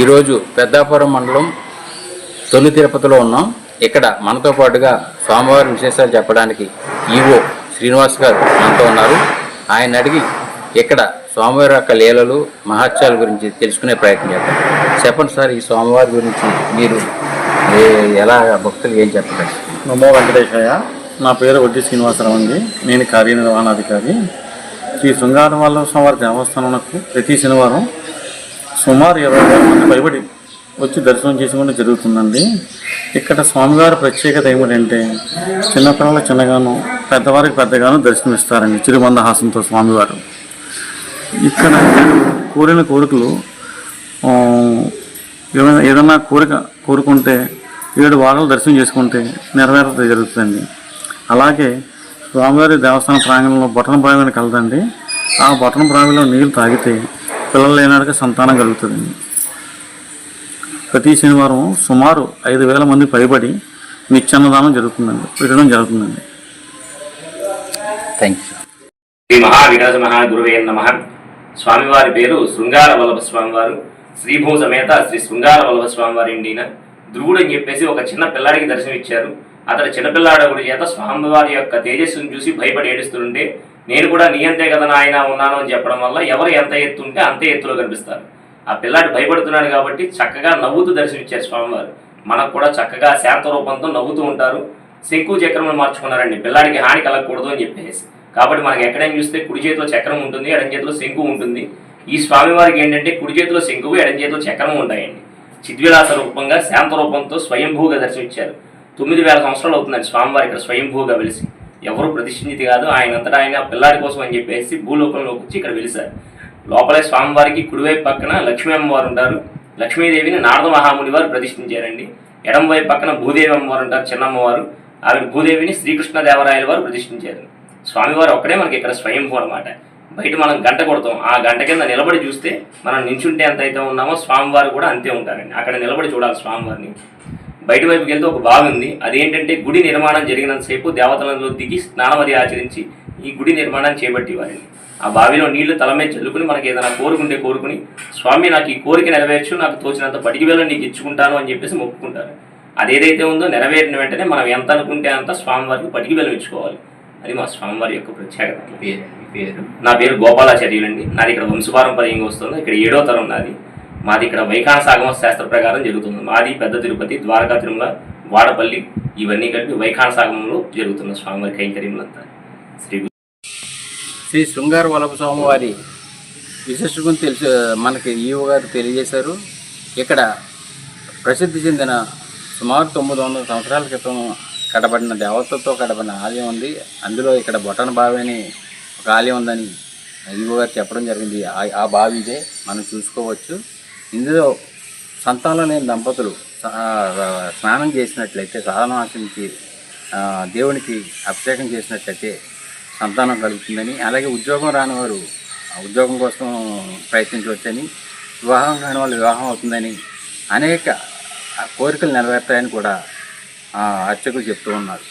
ఈరోజు పెద్దాపురం మండలం తొలి తిరుపతిలో ఉన్నాం. ఇక్కడ మనతో పాటుగా స్వామివారి విశేషాలు చెప్పడానికి ఈవో శ్రీనివాస్ గారు మనతో ఉన్నారు. ఆయన అడిగి ఇక్కడ స్వామివారి యొక్క లీలలు మహత్యాల గురించి తెలుసుకునే ప్రయత్నం చేద్దాం. చెప్పండి సార్ ఈ స్వామివారి గురించి మీరు ఎలా భక్తులు ఏం చెప్పండి నమో వెంకటేశయ్య. నా పేరు వడ్డీ శ్రీనివాసరావు అండి. నేను కార్యనిర్వహణాధికారి. శ్రీ శృంగారం వల్ల స్వామివారి దేవస్థానంలో ప్రతి శనివారం సుమారు ఇరవై వేల మంది పైబడి వచ్చి దర్శనం చేసుకోవడం జరుగుతుందండి. ఇక్కడ స్వామివారి ప్రత్యేకత ఏమిటంటే చిన్నపిల్లల చిన్నగాను పెద్దవారికి పెద్దగాను దర్శనమిస్తారండి చిరుమందహాసంతో స్వామివారు. ఇక్కడ కోరిన కోరికలు ఆ, ఏమైనా ఏదైనా కోరిక కోరుకుంటే ఏడు వారాలు దర్శనం చేసుకుంటే నెరవేరత జరుగుతుందండి. అలాగే స్వామివారి దేవస్థాన ప్రాంగణంలో బొటన ప్రాంగణం కలదండి ఆ బొటన ప్రాంగణంలో నీళ్ళు తాగితే పిల్లలు లేనాడికి సంతానం కలుగుతుందండి ప్రతి శనివారం సుమారు ఐదు వేల మంది పైబడి నిత్యాన్నదానం జరుగుతుందండి. పెట్టడం జరుగుతుందండి. థ్యాంక్ యూ శ్రీ మహావిరాజ మహాగురువే నమ. స్వామివారి పేరు శృంగార వల్లభ స్వామివారు. శ్రీభూ సమేత శ్రీ శృంగార వల్లభ స్వామివారి ఇండిన ధ్రువుడు అని చెప్పేసి ఒక చిన్న పిల్లాడికి దర్శనం ఇచ్చారు అతడు చిన్నపిల్లాడొకటి చేత స్వామివారి యొక్క తేజస్సును చూసి భయపడి ఏడుస్తుంటే నేను కూడా నీ అంతే కదా నాయన ఉన్నాను అని చెప్పడం వల్ల ఎవరు ఎంత ఎత్తు ఉంటే అంతే ఎత్తులో కనిపిస్తారు. ఆ పిల్లాడు భయపడుతున్నాడు కాబట్టి చక్కగా నవ్వుతూ దర్శనమిచ్చారు స్వామివారు. మనకు కూడా చక్కగా శాంత రూపంతో నవ్వుతూ ఉంటారు. శంకు చక్రములు మార్చుకున్నారండి. పిల్లాడికి హాని కలగకూడదు అని చెప్పేసి. కాబట్టి మనకి ఎక్కడైనా చూస్తే కుడి చేతిలో చక్రం ఉంటుంది ఎడం చేతిలో శంకు ఉంటుంది. ఈ స్వామివారికి ఏంటంటే కుడి చేతిలో శంకువు ఎడం చేతిలో చక్రం ఉంటాయండి. చిద్విలాస రూపంగా శాంత రూపంతో స్వయంభూగా దర్శనమిచ్చారు. తొమ్మిది వేల సంవత్సరాలు అవుతుందండి స్వామివారి ఇక్కడ స్వయంభూగా వెలిసి. ఎవరు ప్రతిష్ఠించిది కాదు ఆయన అంతటా ఆయన పిల్లాడి కోసం అని చెప్పేసి భూలోకంలోకి వచ్చి ఇక్కడ వెలిశారు లోపలే స్వామివారికి కుడివైపు పక్కన లక్ష్మీ అమ్మవారు ఉంటారు. లక్ష్మీదేవిని నారద మహాముని వారు ప్రతిష్ఠించారండి. ఎడమవైపు పక్కన భూదేవి అమ్మవారు ఉంటారు చిన్నమ్మవారు. ఆవిడ భూదేవిని శ్రీకృష్ణదేవరాయల వారు ప్రతిష్ఠించారు. స్వామివారు ఒక్కడే మనకి ఇక్కడ స్వయంభూ అనమాట బయట మనం గంట కొడతాం. ఆ గంట కింద నిలబడి చూస్తే మనం నించుంటే ఎంత అయితే ఉన్నామో స్వామివారు కూడా అంతే ఉంటారండి. అక్కడ నిలబడి చూడాలి స్వామివారిని. బయట వైపుకి వెళ్తే ఒక బావి ఉంది. అదేంటంటే గుడి నిర్మాణం జరిగినంతసేపు దేవతలలో దిగి స్నానమది ఆచరించి ఈ గుడి నిర్మాణాన్ని చేపట్టి వారిని ఆ బావిలో నీళ్ళు తల మీద చల్లుకుని మనకి ఏదైనా కోరుకుంటే కోరుకుని స్వామి నాకు ఈ కోరిక నెరవేర్చు నాకు తోచినంత పడికి వేళ నీకు ఇచ్చుకుంటాను అని చెప్పేసి మొక్కుకుంటారు. అదేదైతే ఉందో నెరవేరిన వెంటనే మనం ఎంత అనుకుంటే అంత స్వామివారికి పడికి వేలం ఇచ్చుకోవాలి. అది మా స్వామివారి యొక్క ప్రత్యేకత. పేరు? నా పేరు గోపాలాచార్యులండి. నాది ఇక్కడ వంశపారంపర్యంగా వస్తుంది. ఇక్కడ ఏడో తరం నాది. మాది ఇక్కడ వైఖాన సాగమ శాస్త్ర ప్రకారం జరుగుతుంది. మాది పెద్ద తిరుపతి ద్వారకా తిరుమల వాడపల్లి ఇవన్నీ కలిపి వైఖాన సాగమంలో జరుగుతున్న స్వామివారి కైంకర్యములంతా. శ్రీ శ్రీ శృంగార వల్లభ స్వామివారి విశిష్టం తెలుసు మనకి ఈవో గారు తెలియజేశారు. ఇక్కడ ప్రసిద్ధి చెందిన సుమారు తొమ్మిది వందల సంవత్సరాల క్రితం కడబడిన దేవతతో కడబడిన ఆలయం ఉంది. అందులో ఇక్కడ బొటన బావి అని ఒక ఆలయం ఉందని ఈవో గారు చెప్పడం జరిగింది. ఆ- ఆ బావి ఇదే. మనం చూసుకోవచ్చు. ఇందులో సంతానం లేని దంపతులు స్నానం చేసినట్లయితే సాధనాశించి దేవునికి అభిషేకం చేసినట్లయితే సంతానం కలుగుతుందని అలాగే ఉద్యోగం రాని వారు ఉద్యోగం కోసం ప్రయత్నించవచ్చని వివాహం కాని వాళ్ళు వివాహం అవుతుందని అనేక కోరికలు నెరవేర్తాయని కూడా ఆ, అర్చకులు చెప్తూ ఉన్నారు.